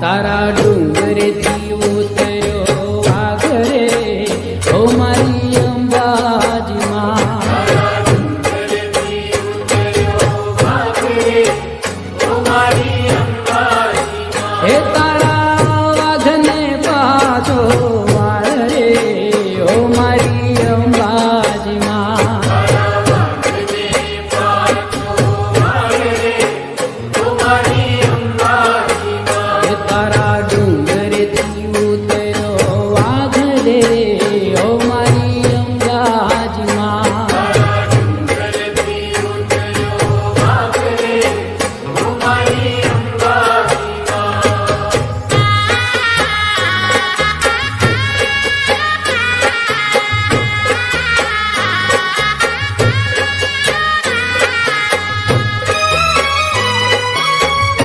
તારા ડુંગરેથી ઉતર્યો વાઘરે ઓ મારી અંબાજીમાં. હે મારા ડુંગરથી ઉતરો વાઘ રે.